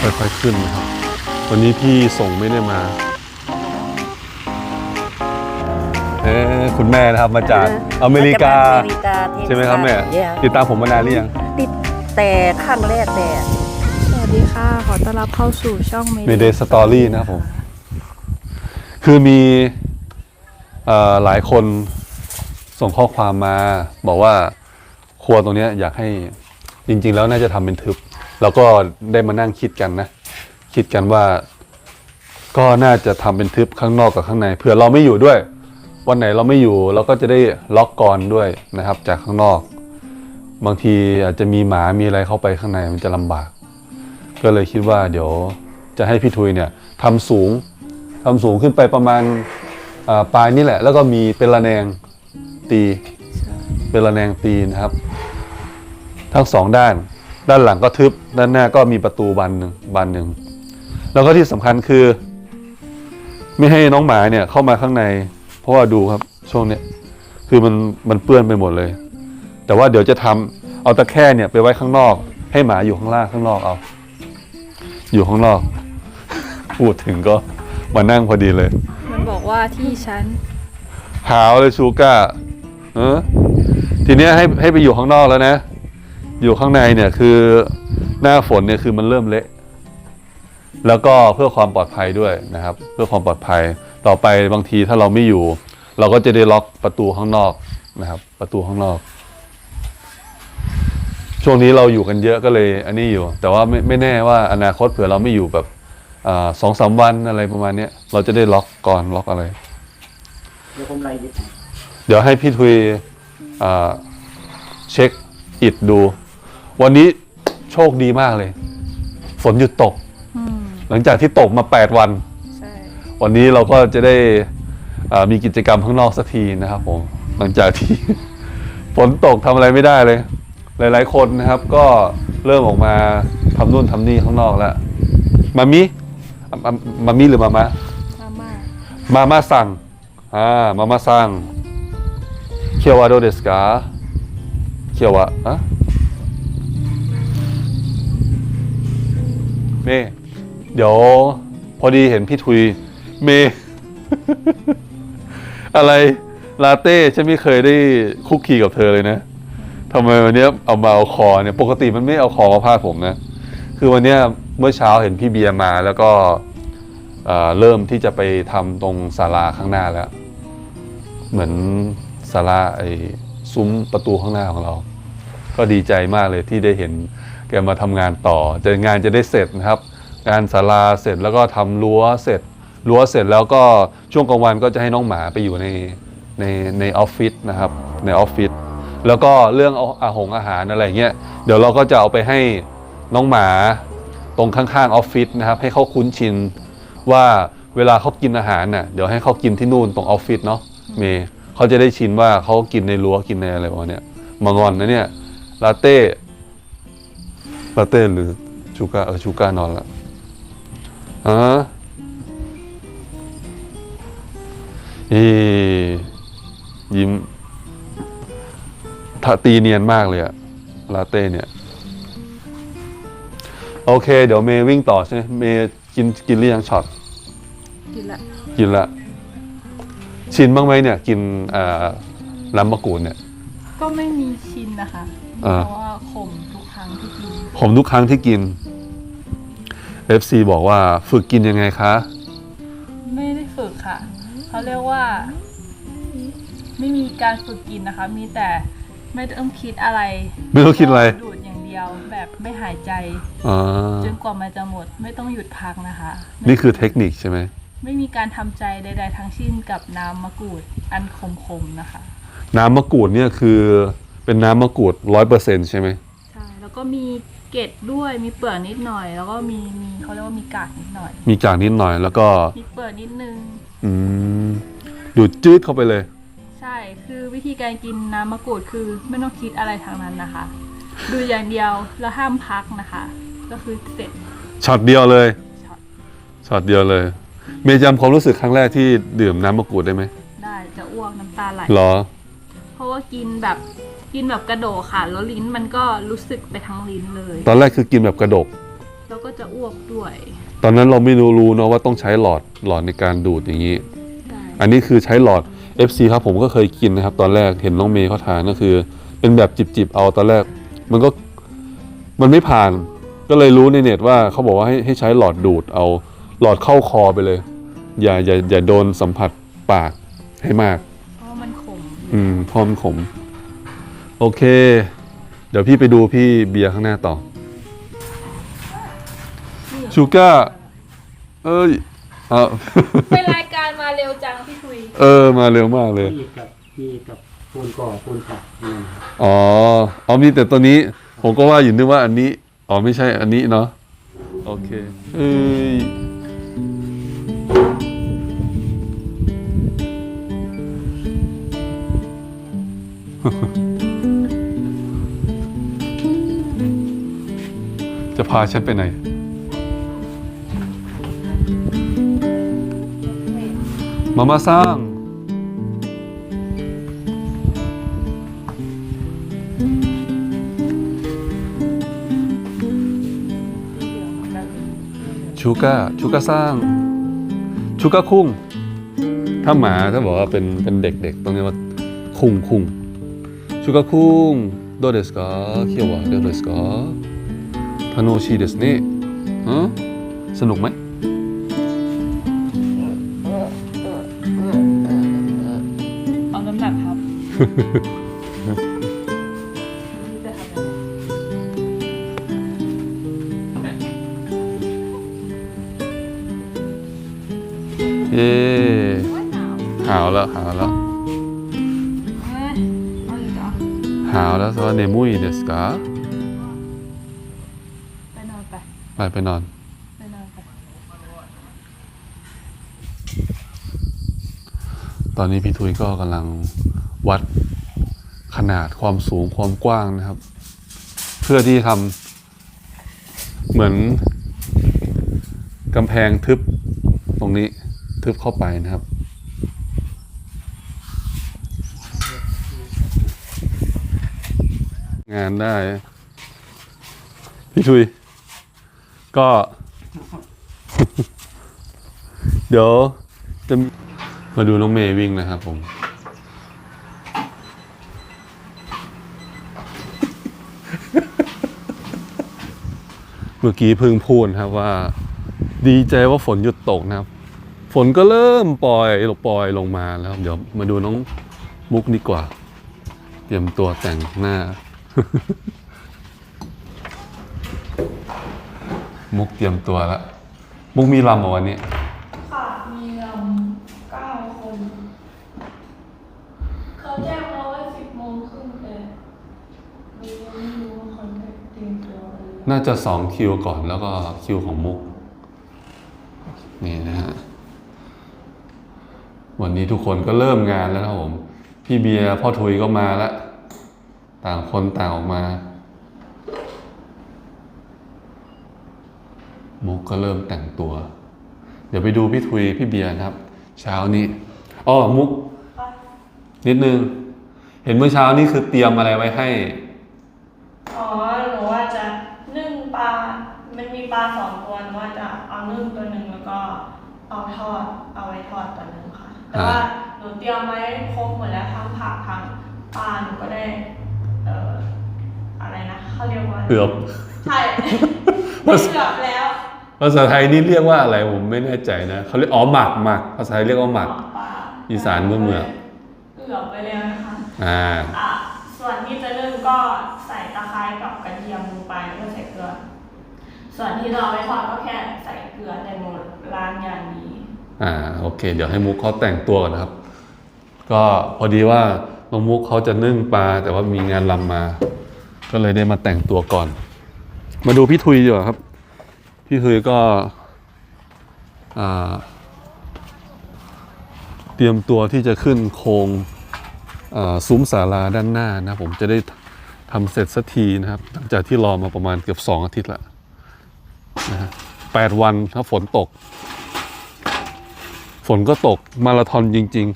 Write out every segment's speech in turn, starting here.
ค่อยๆขึ้นนะครับ วันนี้พี่ส่งไม่ได้มาเอ๊ะคุณแม่นะครับมาจากอเมริกา อเมริกาเท็กซัสใช่ไหมครับแม่เย้ติดตามผมมานานหรือยัง ติดแต่ขั้นแรกแต่ สวัสดีค่ะ ขอต้อนรับเข้าสู่ช่องเมเมเดสตอรี่นะครับผม คือมีเอ่อหลายคนส่งข้อความมา บอกว่าครัวตรงเนี้ยอยากให้จริง ๆ แล้วน่าจะทำเป็นทึบ แล้วก็ได้มานั่งคิดกันนะ คิดกันว่า ก็น่าจะทำเป็นทึบข้างนอกกับข้างในเผื่อเราไม่อยู่ด้วย วันไหนเราไม่อยู่เราก็จะได้ล็อกกรอนด้วยนะครับ จากข้างนอก บางทีอาจจะมีหมามีอะไรเข้าไปข้างในมันจะลำบาก ก็เลยคิดว่าเดี๋ยวจะให้พี่ทุยเนี่ยทำสูงทำสูงขึ้นไปประมาณอ่าปลายนี่แหละ แล้วก็มีเป็นระแนงตี เป็นระแนงตีนะครับ ทั้งสองด้าน ด้านหลังก็ทึบด้านหน้าก็มีประตูบานหนึ่งบานหนึ่งแล้วก็ที่สำคัญคือ ไม่ให้น้องหมาเนี่ยเข้ามาข้างใน เพราะว่าดูครับช่วงเนี้ยคือมันมันเปื้อนไปหมดเลย แต่ว่าเดี๋ยวจะทำเอาตะแคร่เนี่ยไปไว้ข้างนอก ให้หมาอยู่ข้างล่างข้างนอกเอา อยู่ข้างนอก พูดถึงก็มานั่งพอดีเลย มันบอกว่าที่ฉันหาวเลยชูก้าเออทีเนี้ยให้ให้ไปอยู่ข้างนอกแล้วนะ อยู่ข้างในเนี่ยคือหน้าฝนเนี่ยคือมันเริ่มเละ แล้วก็เพื่อความปลอดภัยด้วยนะครับ เพื่อความปลอดภัยต่อไปบางทีถ้าเราไม่อยู่ เราก็จะได้ล็อกประตูข้างนอกนะครับ ประตูข้างนอก ช่วงนี้เราอยู่กันเยอะก็เลยอันนี้อยู่ แต่ว่าไม่ไม่แน่ว่าอนาคตเผื่อเราไม่อยู่แบบอาสองสามวันอะไรประมาณเนี้ยเราจะได้ล็อกก่อนล็อกอะไร เดี๋ยวผมไล่ดิเดี๋ยวให้พี่ทุยอ่าเช็คอิดดู วันนี้โชคดีมากเลย ฝนหยุดตก อืมหลังจากที่ตกมา 8 วัน ใช่ วันนี้เราก็จะได้อ่ามีกิจกรรมข้างนอกสักทีนะครับผมหลังจากที่ ฝนตกทำอะไรไม่ได้เลย หลาย ๆ คนนะครับ ก็เริ่มออกมาทำนู่นทำนี่ข้างนอกแล้วมามิอะมามามิหรือมามะ มาม่ามาม่าสั่ง อ่า มาม่าสั่งเคียววาโดเดสกาเคียววะอะ เมย์เดี๋ยวพอดีเห็นพี่ทุย เมย์ อะไรลาเต้ฉันไม่เคยได้คุกคีกับเธอเลยนะทำไมวันเนี้ยเอามาเอาคอเนี่ย ปกติมันไม่เอาคอมาพาดผมนะ คือวันเนี้ยเมื่อเช้าเห็นพี่เบียร์มาแล้วก็เอ่อเริ่มที่จะไปทำตรงศาลาข้างหน้าแล้ว เหมือนศาลาไอ้ซุ้มประตูข้างหน้าของเรา ก็ดีใจมากเลยที่ได้เห็น แกมาทำงานต่อจะงานจะได้เสร็จนะครับงานศาลาเสร็จแล้วก็ทำรั้วเสร็จรั้วเสร็จแล้วก็ช่วงกลางวันก็จะให้น้องหมาไปอยู่ในในในออฟฟิศนะครับในออฟฟิศแล้วก็เรื่องอาหงอาหารอะไรเงี้ยเดี๋ยวเราก็จะเอาไปให้น้องหมาตรงข้างๆออฟฟิศนะครับให้เขาคุ้นชินว่าเวลาเขากินอาหารน่ะเดี๋ยวให้เขากินที่นู่นตรงออฟฟิศเนาะเมย์เขาจะได้ชินว่าเขากินในรั้วกินในอะไรประเนี้ยมางอนนะเนี่ยลาเต้ ลาเต้หรือชูก้าเออชูก้านอนละฮะอียิ้มถ้าตีเนียนมากเลยอะลาเต้เนี่ย โอเค เดี๋ยวเมย์วิ่งต่อใช่ไหมเมย์กินกินหรือยังช็อต กินละ กินละ ชินบ้างไหมเนี่ย กินอ่าน้ำมะกรูดเนี่ย ก็ไม่มีชินนะคะอ่าเพราะว่าขมทุกครั้งที่กิน ผมทุกครั้งที่กิน FC บอกว่าฝึกกินยังไงคะ ไม่ได้ฝึกค่ะ เขาเรียกว่า ไม่มีการฝึกกินนะคะ มีแต่ไม่ต้องคิดอะไรไม่ต้องคิดอะไร ดูดอย่างเดียวแบบไม่หายใจอ่า จนกว่ามันจะหมด ไม่ต้องหยุดพักนะคะ นี่คือเทคนิคใช่ไหม ไม่มีการทำใจใด ๆ ทั้งสิ้นกับน้ำมะกรูดอันขมๆนะคะ น้ำมะกรูดเนี่ยคือเป็นน้ำมะกรูดร้อยเปอร์เซ็นใช่ไหม ใช่ แล้วก็มี เกล็ดด้วยมีเปลือกนิดหน่อย แล้วก็มีมีเขาเรียกว่ามีกากนิดหน่อย มีจางนิดหน่อย แล้วก็มีเปลือกนิดนึง อืมดูดจืดเข้าไปเลย ใช่คือวิธีการกินน้ำมะกรูดคือไม่ต้องคิดอะไรทางนั้นนะคะ ดูอย่างเดียวแล้วห้ามพักนะคะ ก็คือเสร็จช็อตเดียวเลยช็อตช็อตเดียวเลย เมย์จำความรู้สึกครั้งแรกที่ดื่มน้ำมะกรูดได้ไหมได้จะอ้วกน้ำตาไหลหรอ เพราะว่ากินแบบ กินแบบกระโดดค่ะ แล้วลิ้นมันก็รู้สึกไปทั้งลิ้นเลยตอนแรกคือกินแบบกระดก แล้วก็จะอ้วกด้วยวยตอนนั้นเราไม่รู้รู้เนาะว่าต้องใช้หลอดหลอดในการดูดอย่างนี้ ใช่อันนี้คือใช้หลอด FC ครับผมก็เคยกินนะครับ ตอนแรกเห็นน้องเมย์เขาทานก็คือ เป็นแบบจิบๆเอาตอนแรก มันก็มันไม่ผ่าน ก็เลยรู้ในเน็ตว่าเขาบอกว่าให้ให้ใช้หลอดดูดเอา หลอดเข้าคอไปเลย อย่าอย่าอย่าโดนสัมผัสปากให้มาก เพราะว่ามันขม อืมพร้อมนขม โอเค เดี๋ยวพี่ไปดูพี่เบียร์ข้างหน้าต่อชูก้าเอ้ยเอาเป็นรายการมาเร็วจังพี่ทุยเออมาเร็วมากเลยพี่กับพี่กับปูนก่อปูนขัดนี่นะอ๋ออ๋อมีแต่ตัวนี้ ผมก็ว่าอยู่นึกว่าอันนี้ อ๋อไม่ใช่อันนี้เนาะ โอเค เอ้ยาฉันไปไหน มามาสร้าง ชูก้า ชูก้าสร้าง ชูก้าคุ้ง ถ้าหมาถ้าบอกว่าเป็นเป็นเด็กๆต้องเรียกว่าคุ้งคุ้งชูก้าคุ้งどうですか今日はどうですか 楽しいですねฮะสนุกไหม เอาน้ำหนักครับจะทำยังไง เย้ ว่าหนาว หาวแล้วหาวแล้ว เฮ้ยเอาอีกเหรอ หาวแล้วสวัสดีมุ้ยเด ไปไปนอน ไปนอนไปตอนนี้พี่ทุยก็กำลังวัดขนาดความสูงความกว้างนะครับ เพื่อที่ทำเหมือนกำแพงทึบตรงนี้ทึบเข้าไปนะครับงานได้ พี่ทุย ก็ เดี๋ยวจะมมาดูน้องเมย์วิ่งนะครับผม เมื่อกี้เพิ่งพูดครับว่า ดีใจว่าฝนหยุดตกนะครับ ฝนก็เริ่มปล่อยลงปล่อยลงมาแล้ว เดี๋ยวมาดูน้องมุกดีกว่า เตรียมตัวแต่งหน้า มุกเตรียมตัวแล้วมุกมีลำเหรอวันนี้ ค่ะมีลำเก้าคน เขาแจ้งมาว่าสิบโมงครึ่งแต่เรายังไม่รู้ว่าเขาได้เตรียมตัวอะไรหรือยังน่าจะสองคิวก่อนแล้วก็คิวของมุก นี่นะฮะ วันนี้ทุกคนก็เริ่มงานแล้วนะครับผม พี่เบียร์พ่อทุยก็มาแล้ว ต่างคนต่างออกมา กก็เริ่มแต่งตัว เดี๋ยวไปดูพี่ทุยพี่เบียร์นะครับ เช้านี้อ๋อมุก นิดนึง เห็นเมื่อเช้านี้คือเตรียมอะไรไว้ให้ อ๋อหนูว่าจะนึ่งปลา มันมีปลาสองตัวหนูว่าจะเอานึ่งตัวหนึ่งแล้วก็เอาทอด เอาไว้ทอดตัวหนึ่งค่ะ แต่ว่าหนูเตรียมไว้ครบหมดแล้วทั้งผักทั้งปลาหนูก็ได้ เอ่ออะไรนะเขาเรียกว่าเกือบใช่เกือบแล้ว ภาษาไทยนี่เรียกว่าอะไรผมไม่แน่ใจนะเขาเรียกอ๋อหมักหมักภาษาไทยเรียกว่าหมักปลาอีสานเมืองเมืองเกือบไปแล้วนะคะอ่าอะส่วนที่จะนึ่งก็ใส่ตะไคร้กับกระเทียมลงไปแล้วก็ใส่เกลือ ส่วนที่เราเอาไว้ทอดก็แค่ใส่เกลือแต่หมดร้านอย่างนี้อ่าโอเค เดี๋ยวให้มุกเขาแต่งตัวก่อนนะครับ ก็พอดีว่าน้องมุกเขาจะนึ่งปลาแต่ว่ามีงานลำมา ก็เลยได้มาแต่งตัวก่อน มาดูพี่ทุยดีกว่าครับ พี่ทุยก็เตรียมตัวที่จะขึ้นโครงซุ้มศาลาด้านหน้านะผมจะได้ทำเสร็จสักทีนะครับ หลังจากที่รอมาประมาณเกือบสองอาทิตย์ละนะฮะแปดวันถ้าฝนตก ฝนก็ตกมาราธอนจริง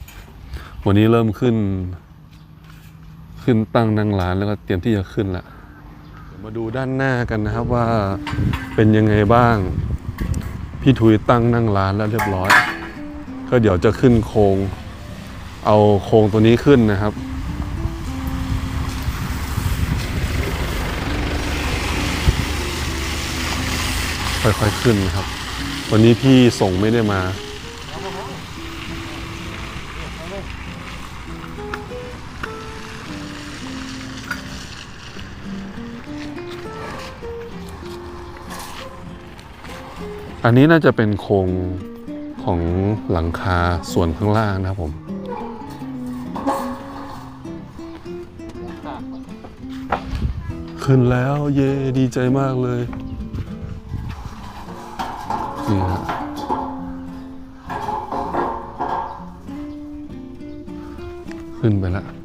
ๆ วันนี้เริ่มขึ้น ขึ้นตั้งนั่งร้านแล้วก็เตรียมที่จะขึ้นละ มาดูด้านหน้ากันนะครับว่าเป็นยังไงบ้าง พี่ทุยตั้งนั่งร้านแล้วเรียบร้อย ก็เดี๋ยวจะขึ้นโครงเอาโครงตัวนี้ขึ้นนะครับค่อยๆขึ้นครับ วันนี้พี่ส่งไม่ได้มา อันนี้น่าจะเป็นโครงของหลังคาส่วนข้างล่างนะครับผมขึ้นแล้วเย่ดีใจมากเลย นี่ฮะขึ้นไปแล้ว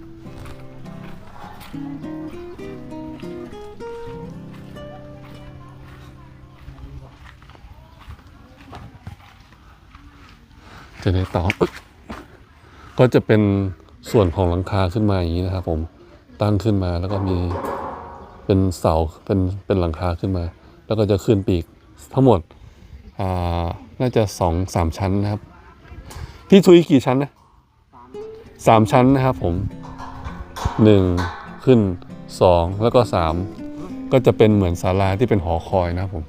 จะได้ต่อกก็จะเป็นส่วนของหลังคาขึ้นมาอย่างนี้นะครับผมตั้งขึ้นมาแล้วก็มีเป็นเสาเป็นเป็นหลังคาขึ้นมา แล้วก็จะขึ้นปีกทั้งหมดอ่าน่าจะสองสามชั้นนะครับ พี่ทุยกี่ชั้นนะสามชั้นนะครับผมหนึ่งขึ้นสองแล้วก็สามก็จะเป็นเหมือนศาลาที่เป็นหอคอยนะครับผม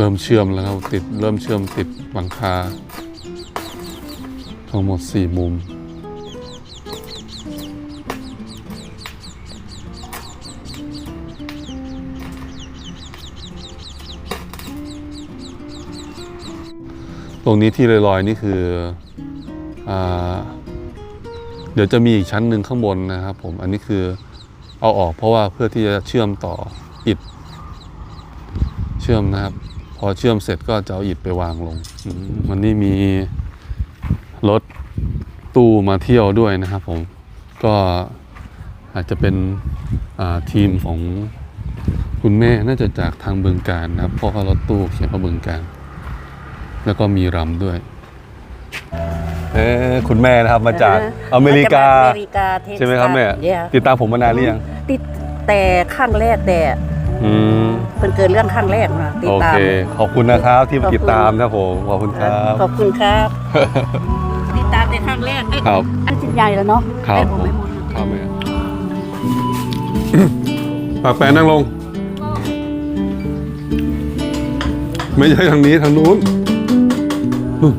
เริ่มเชื่อมแล้วครับติดเริ่มเชื่อมติดหลังคา ทั้งหมดสี่มุม ตรงนี้ที่ลอยๆนี่คืออเดี๋ยวจะมีอีกชั้นหนึ่งข้างบนนะครับผมอันนี้คือเอาออกเพราะว่าเพื่อที่จะเชื่อมต่ออิฐเชื่อมนะครับ พอเชื่อมเสร็จก็จะเอาอิฐไปวางลงอืมวันนี้มีรถตู้มาเที่ยวด้วยนะครับผม ก็อาจจะเป็นอ่าทีมของคุณแม่น่าจะจากทางบึงการนะครับเพราะว่ารถตู้เขียนว่าบึงการ แล้วก็มีรำด้วยเอ๊คุณแม่นะครับมาจากอเมริกาอเมริกาเท็กซัสใช่ไหมครับแม่เย้ติดตามผมมานานหรือยังติดแต่ข้างแรกแต่อืมเป็นเกิดเรื่องข้างแรกนะ ติดโอตาเค มขอบคุณนะครับที่มาขอบคุณติดตามนะครับผมขอบคุณครับ ขอบคุณครับ ติดตามแต่ข้างแรกเอ้ยครับ อันชิ้นใหญ่แล้วเนาะครับให้ผมไม่หมดครับแม่ ปากแปรนั่งลง ไม่ใช่ทางนี้ทางนู้นนู่น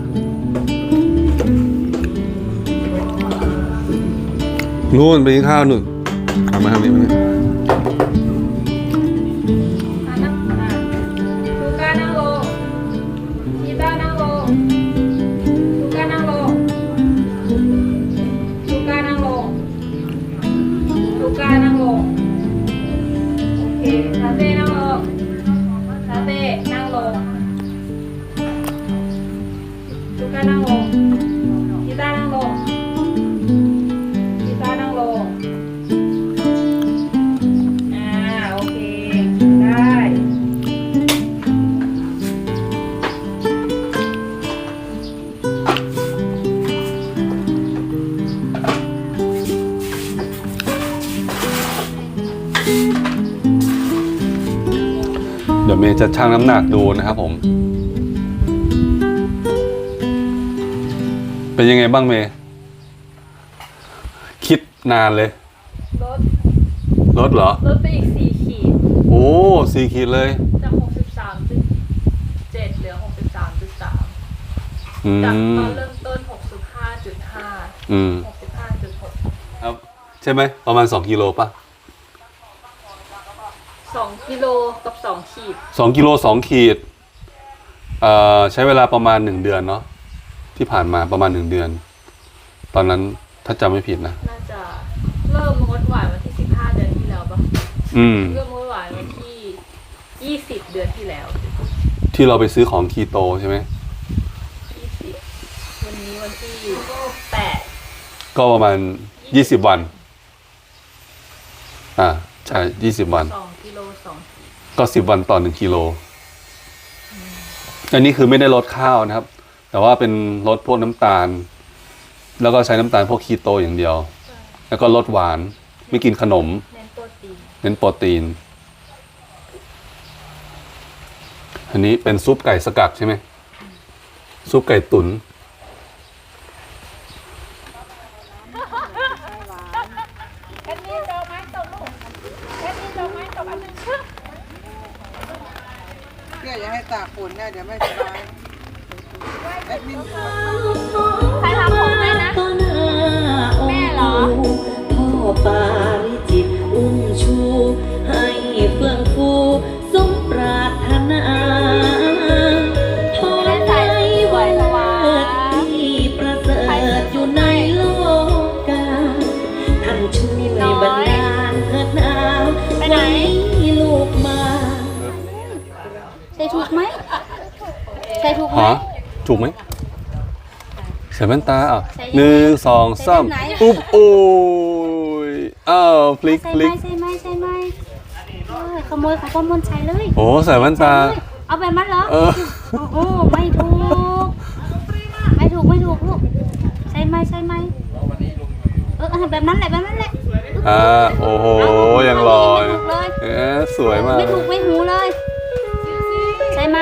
นู่นไปกินข้าวนู่นทำมาทางนี้มาเนี่ย โเดี๋ยวเมย์จะชั่งน้ำหนักดูนะครับผม เป็นยังไงบ้างเมย์คิดนานเลย ลดลดเหรอ ลดไปอีกสี่ขีดโอ้สี่ขีดเลย จากหกสิบสามจุดเจ็ดเหลือหกสิบสามจุดสามอืจากตมอนเริ่มต้นหกสิบห้าจุดห้าอืม หกสิบห้าจุดหกครับ ใช่ไหม ประมาณ2กิโลป่ะ สองกิโลกับสองขีด2กิโล2ขีดเอ่อใช้เวลาประมาณ1เดือนเนาะที่ผ่านมาประมาณ1เดือน ตอนนั้นถ้าจำไม่ผิดนะ น่าจะเริ่มงดหวานวันที่สิบห้าเดือนที่แล้วปะอืม เริ่มงดหวานวันที่ยี่สิบเดือนที่แล้วที่เราไปซื้อของคีโตใช่ไหมยี่สิบวันนี้วันที่แปดก็ประมาณยี่สิบวัน อ่าใช่ยี่สิบวัน สองกิโลสองขีด ก็สิบวันต่อหนึ่งกิโล อันนี้คือไม่ได้ลดข้าวนะครับ แต่ว่าเป็นลดพวกน้ำตาล แล้วก็ใช้น้ำตาลพวกคีโตอย่างเดียว แล้วก็ลดหวาน ไม่กินขนม เน้นโปรตีนเน้นโปรตีนอันนี้เป็นซุปไก่สกัดใช่ไหมซุปไก่ตุน๋น เพื่ออย่าให้ ตากฝนนะเดี๋ยวไม่สบายแอดมิน ใส่ถูกไหมฮะถูกไหมใส่แว่นตาอะหนึ่งสองสามใส่แว่นไหนอุ๊บโอ้ยอ้าวพลิกใส่พไหมลิกใส่ไหมใส่ไหมเอ้ยขโมยของพ่อมนชัยเลยโอ้ใส่แว่นตาใส่เลยเอาแบบนั้นเหรอเออโอ้โหไม่ถูก ไม่ถูกไม่ถูกลูกใช่ไหมใช่ไหมเออเอาแบบนั้นแหละแบบนั้นแหละอ่าโอ้โหยังลอยไม่ถูกเลยเอ๊ะสวยมากไม่ถูกไม่หูเลย ใช่ไหม